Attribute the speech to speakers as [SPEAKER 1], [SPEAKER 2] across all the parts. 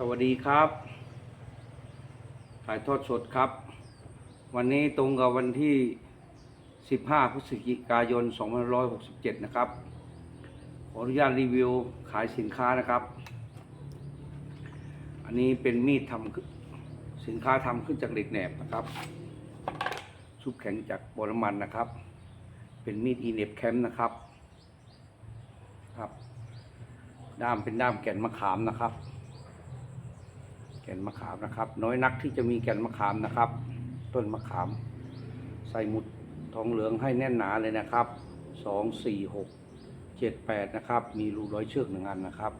[SPEAKER 1] สวัสดีครับ ถ่ายทอดสดครับ วันนี้ตรงกับวันที่ 15 พฤศจิกายน 2567 นะครับ ขออนุญาตรีวิวขายสินค้านะครับ อันนี้เป็นมีดทำสินค้าทำขึ้นจากเหล็กแหนบนะครับ ชุบแข็งจากบอนมันนะครับ เป็นมีดอีเน็บแคมป์นะครับ ครับ ด้ามเป็นด้ามแก่นมะขามนะครับ แก่นมะขามนะครับ น้อยนักที่จะมีแก่นมะขามนะครับ ต้นมะขาม ใส่หมุดทองเหลืองให้แน่นหนาเลยนะครับสองสี่หกเจ็ดแปดนะครับ มีรูร้อยเชือกหนึ่งอันนะครับ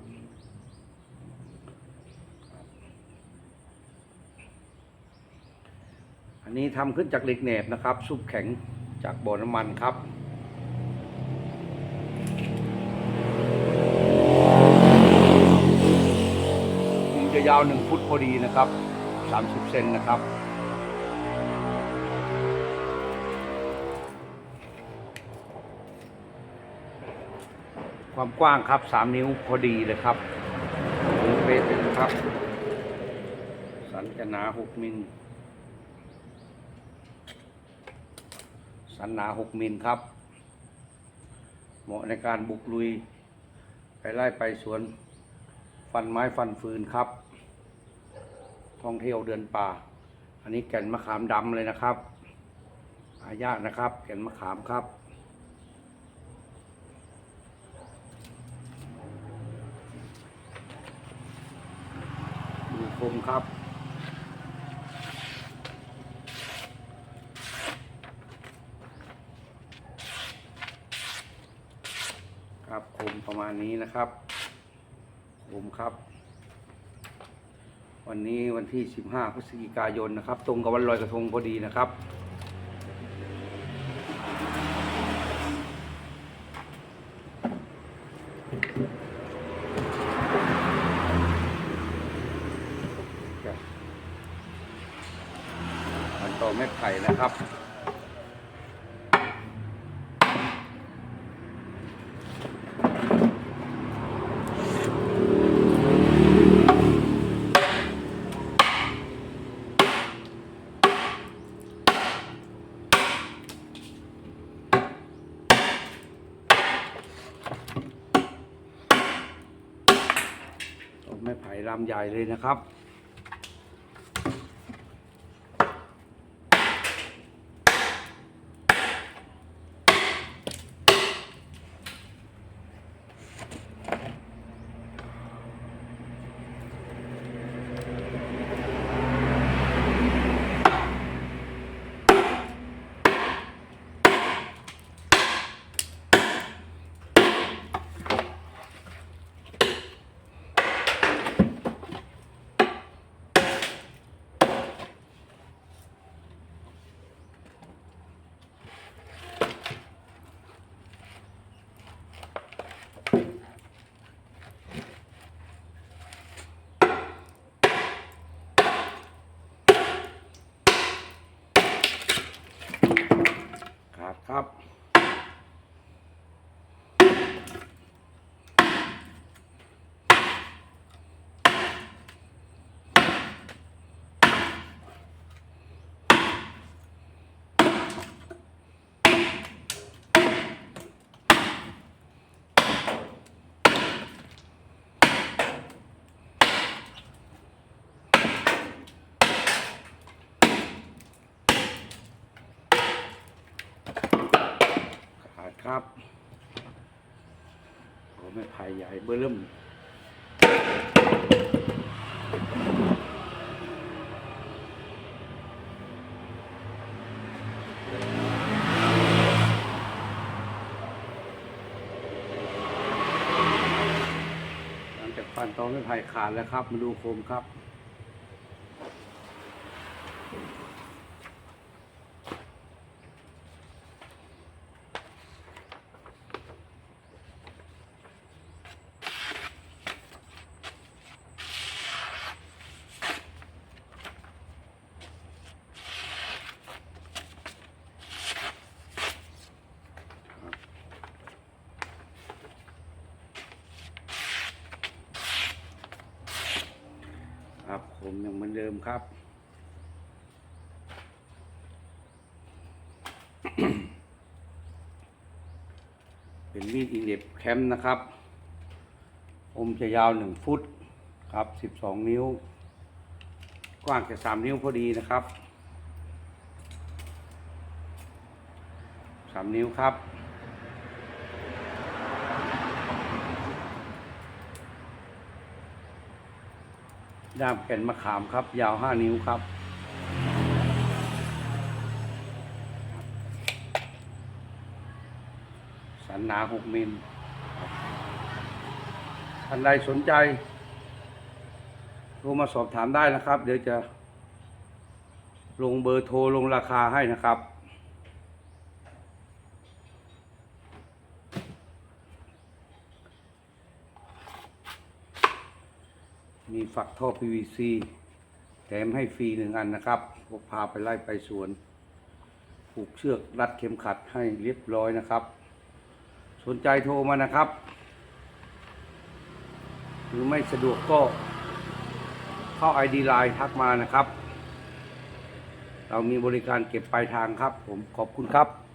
[SPEAKER 1] อันนี้ทำขึ้นจากเหล็กแหนบนะครับ ซุปแข็งจากบ่อน้ำมันครับ มุมจะ ยาวหนึ่งฟุตพอดีนะครับสามสิบเซนนะครับ ความกว้างครับสามนิ้วพอดีเลยครับถึงเป๊ะเลยนะครับ สันจะหนาหกมิล สันหนาหกมิลครับ เหมาะในการบุกลุย ไปไล่ไปสวนฟันไม้ฟันฟืนครับ ท่องเที่ยวเดือนป่า อันนี้แก่นมะขามดำเลยนะครับหายากนะครับ แก่นมะขามครับ ดูคมครับครับคมประมาณนี้นะครับคมครับ วันนี้วันที่ 15 พฤศจิกายนนะครับ ตรงกับวันลอยกระทงพอดีนะครับ อันต่อแม่ไข่นะครับ ลำใหญ่เลยนะครับ ไม่ไผ่ใหญ่เบื้อเริ่มหลังจากปั่นตอนไม่ไผ่ขาดแล้วครับ มาดูโคมครับ ครับ ผมยังเหมือนเดิมครับ เป็นมีดอินเด็บแคมป์นะครับ อมจะยาวหนึ่งฟุตครับสิบสองนิ้ว กว้างแค่สามนิ้วพอดีนะครับสามนิ้วครับ ด้ามแก่นมะขามครับ ยาวห้านิ้วครับ สันหนาหกมิลท่านใดสนใจโทรมาสอบถามได้นะครับ เดี๋ยวจะลงเบอร์โทรลงราคาให้นะครับ มีฝักท่อ PVC แถมให้ฟรีหนึ่งอันนะครับพกพาไปไล่ไปสวน ผูกเชือกรัดเข็มขัดให้เรียบร้อยนะครับ สนใจโทรมานะครับ หรือไม่สะดวกก็เข้า ID Line ทักมานะครับ เรามีบริการเก็บปลายทางครับ ผมขอบคุณครับ